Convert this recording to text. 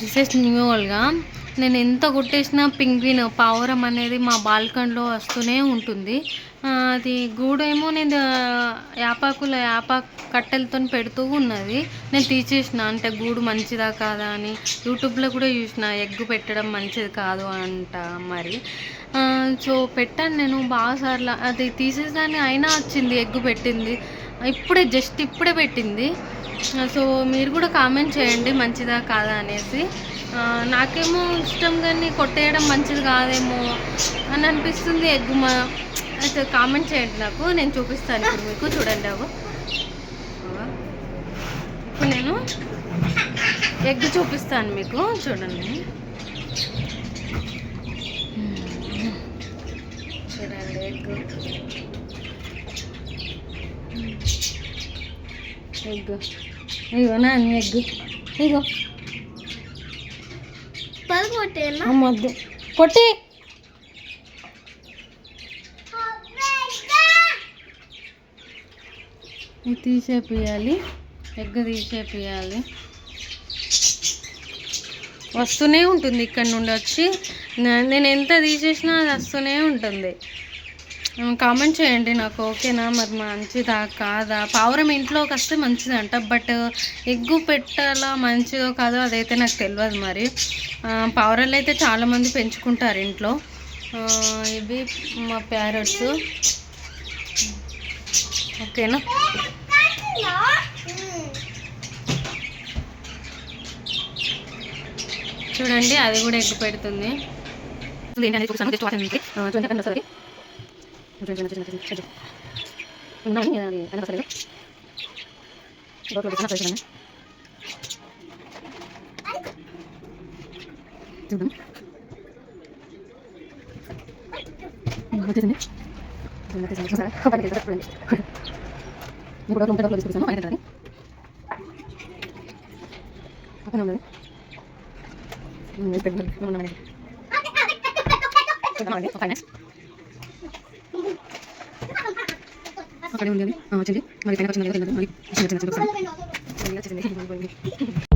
This is న్యూవల్గా నేను ఎంత కొట్టేసినా penguin పావురం అనేది మా బాల్కన్లో వస్తూనే ఉంటుంది. అది గూడేమో నేను యాపాకుల యాపాకు కట్టెలతో పెడుతూ ఉన్నది. నేను తీసేసిన అంటే గూడు మంచిదా కాదా అని యూట్యూబ్లో కూడా చూసిన ఎగ్ పెట్టడం మంచిది కాదు అంట మరి. సో పెట్టాను నేను బాగా సార్లు. అది తీసేసాని అయినా వచ్చింది ఎగ్గు పెట్టింది. ఇప్పుడే జస్ట్ ఇప్పుడే పెట్టింది. సో మీరు కూడా కామెంట్ చేయండి మంచిదా కాదా అనేసి. నాకేమో ఇష్టం కానీ కొట్టేయడం మంచిది కాదేమో అని అనిపిస్తుంది ఎగ్ మా అయితే కామెంట్ చేయండి నాకు నేను చూపిస్తాను ఇప్పుడు మీకు చూడండి అవు ఇప్పుడు నేను ఎగ్ చూపిస్తాను మీకు చూడండి. చూడండి ఎగ్ ఎగ్ ఇగో నాని ఎగ్ ఇగో అమ్మద్దు పొట్టి ఇది తీసేపియాలి. ఎగ్ తీసేపియాలి. వస్తూనే ఉంటుంది ఇక్కడ నుండి వచ్చి. నేను ఎంత తీసేసినా అది వస్తూనే ఉంటుంది. కామెంట్ చేయండి నాకు ఓకేనా? మరి మంచిదా కాదా? పావురం ఇంట్లోకి వస్తే మంచిదంట బట్ ఎగ్గు పెట్టాలా మంచిదో కాదో అదైతే నాకు తెలియదు మరి. పావురాలు అయితే చాలామంది పెంచుకుంటారు ఇంట్లో. ఇవి మా ప్యారెట్స్ ఓకేనా? చూడండి అది కూడా ఎగ్గు పెడుతుంది. అన్న వస్తుంది రోడ్లో పెట్టిన చూడండి చూద్దాం వచ్చేసింది వచ్చేసింది చూసారా ఒకటి చూడండి ఇప్పుడు ఒక డబ్బులు తీసుకొస్తాను ఆయన తింటారు పక్కన ఉన్నది పెట్టండి ఉన్నామండి చూద్దామండి ఒక ఫైనాన్స్ అక్కడే ఉంది వచ్చింది మరి పైన వచ్చింది వచ్చింది. వచ్చింది, వచ్చింది.